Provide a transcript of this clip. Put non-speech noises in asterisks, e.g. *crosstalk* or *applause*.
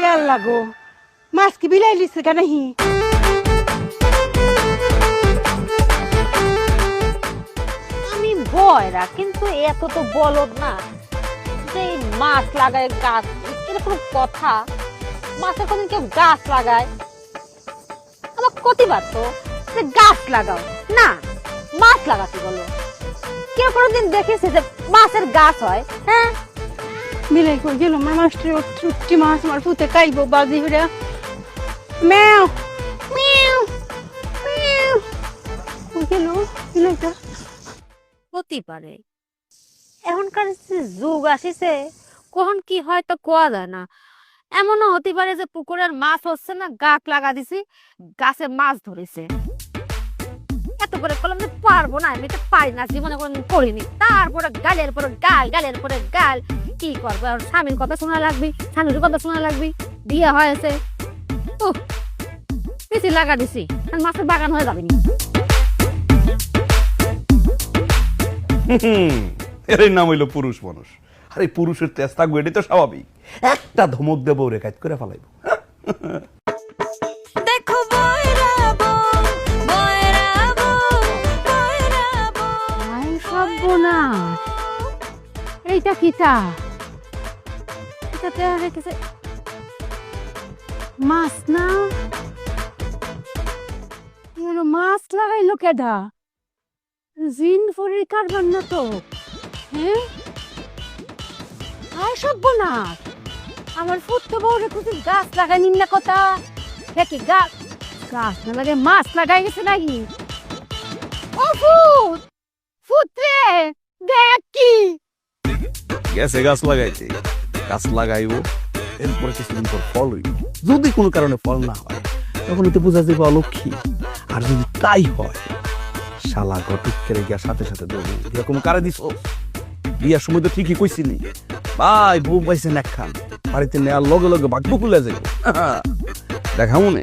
ইয়ার লাগো মাছ কি বিলাই লিছে কেন হি আমি বয়রা, কিন্তু এত তো বলদ না। যে মাছ লাগায় গাছ এটা কোনো কথা? মাছের কোনদিন কেউ গাছ লাগায়? আমার ক্ষতি পারতো যে গাছ লাগাও। না, মাছ লাগাতে বলো। কেউ কোনোদিন দেখেছে যে মাছের গাছ হয় হ্যাঁ? কই গেল আমার মাস্টার মাছ আমার কাইব বাজি হইরা। ম্যাও গেল হতে পারে। এখনকার যুগ আসিছে, কখন কি হয় তো কোয়া যায় না। এমনও হতে পারে যে পুকুরের মাছ হচ্ছে না, গাছ লাগা দিছি, গাছে মাছ ধরেছে। এত করে করলাম যে পারব না, আমি তো পারি না, জীবনে কোনো করিনি। তারপরে গালের পরে গাল, গালের পরে গাল। কি করব? আর স্বামীর কথা শোনা লাগবে স্বামীর কথা শোনা লাগবে বিয়ে হয়েছে। বেশি লাগা দিছি। মাছের বাগান হয়ে যাবে এর নাম হইল পুরুষ মানুষ আর এই পুরুষের তেজ থাকবে এটাই তো স্বাভাবিক। একটা ধমক দেবো রে কাজ করে ফেলাইব। এইটা কিটা? এটাতে রেখেছে মাছ না মাছ লাগাইলো কেডা জিন ফরির কারবার না তো হ্যাঁ আয় সর্বনাশ আমার ফুটতে বউ রেখেছে গাছ লাগাই নিন না কথা দেখি গাছ গাছ না লাগে মাছ লাগাই গেছে নাকি ও ফুট ফুটরে দেখ কি গেছে গাছ লাগাইতে গাছ লাগাইব, এরপরে কিছুদিন পর ফল হইব। যদি কোনো কারণে ফল না হয়, তখন তো বোঝা যাবে অলক্ষী। আর যদি তাই হয়, শালা ঘটক কেড়ে গিয়া সাথে সাথে দেবো এরকম কারে দিস বিয়ার সময় তো ঠিকই কইছিলি। ভাই, বউ পাইছেন একখান। বাড়িতে নেওয়ার লগে লগে বাঘ বকুলে যাইব। *laughs* দেখা মনে